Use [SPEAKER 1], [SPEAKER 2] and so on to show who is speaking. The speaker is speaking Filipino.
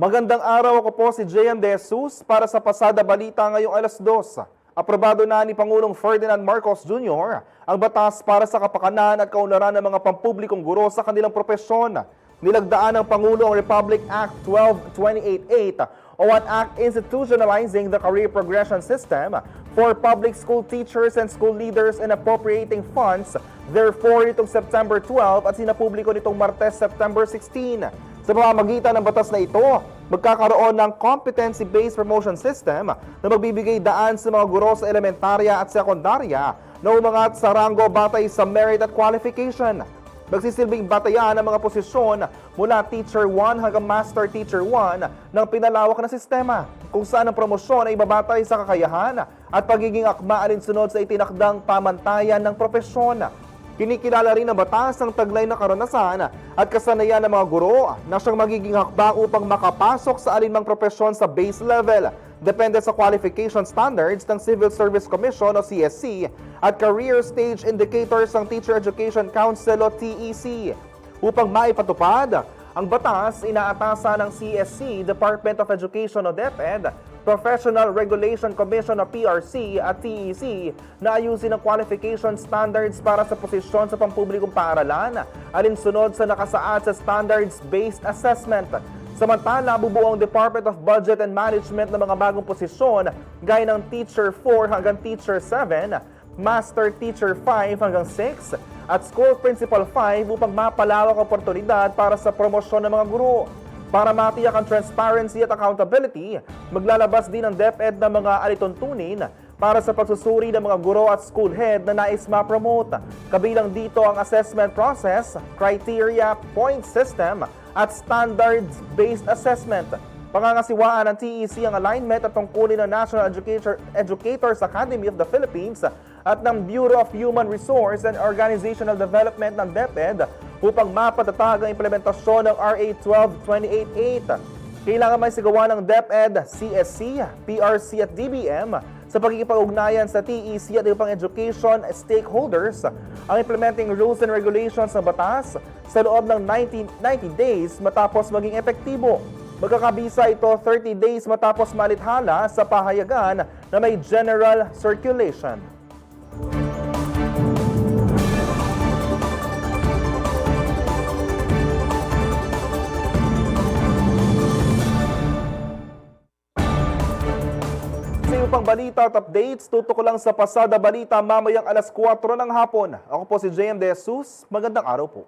[SPEAKER 1] Magandang araw ako po si JM De Jesus para sa Pasada Balita ngayong alas 2. Aprobado na ni Pangulong Ferdinand Marcos Jr. ang batas para sa kapakanan at kaunlaran ng mga pampublikong guro sa kanilang propesyon. Nilagdaan ng Pangulo ang Republic Act 12288 o an act institutionalizing the career progression system for public school teachers and school leaders and appropriating funds therefore nitong September 12 at sinapubliko nitong Martes, September 16. Sa pamamagitan ng batas na ito, magkakaroon ng competency-based promotion system na magbibigay daan sa mga guro sa elementarya at sekundarya na umangat sa ranggo batay sa merit at qualification. Magsisilbing batayan ang mga posisyon mula Teacher 1 hanggang Master Teacher 1 ng pinalawak na sistema kung saan ang promosyon ay babatay sa kakayahan at pagiging akma alinsunod sa itinakdang pamantayan ng propesyon. Kinikilala rin ng batas ang taglay na karanasan at kasanayan ng mga guro na siyang magiging hakbang upang makapasok sa alinmang propesyon sa base level. Depende sa qualification standards ng Civil Service Commission o CSC at Career Stage Indicators ng Teacher Education Council o TEC. Upang maipatupad, ang batas inaatasan ng CSC, Department of Education o DepEd, Professional Regulation Commission o PRC at TEC na ayusin ang qualification standards para sa posisyon sa pampublikong paaralan alinsunod sa nakasaad sa standards-based assessment. Samantala, bubuo ang Department of Budget and Management ng mga bagong posisyon gaya ng Teacher 4 hanggang Teacher 7, Master Teacher 5 hanggang 6, at School Principal 5 upang mapalawak ang oportunidad para sa promosyon ng mga guro. Para matiyak ang transparency at accountability, maglalabas din ang DepEd ng mga alituntunin para sa pagsusuri ng mga guro at school head na nais ma-promote. Kabilang dito ang assessment process, criteria, point system, at standards-based assessment. Pangangasiwaan ng TEC ang alignment at tungkulin ng National Educator, Educators Academy of the Philippines at ng Bureau of Human Resource and Organizational Development ng DepEd upang mapatatag ang implementasyon ng RA 12288. Kailangan may sigawa ng DepEd, CSC, PRC at DBM sa pagkikipag-ugnayan sa TEC at ibang education stakeholders ang implementing rules and regulations ng batas sa loob ng 90, 90 days matapos maging epektibo. Magkakabisa ito 30 days matapos malithala sa pahayagan na may general circulation. Pang balita at updates, tutok ko lang sa Pasada Balita mamayang alas 4 ng hapon. Ako po si JM De Jesus. Magandang araw po.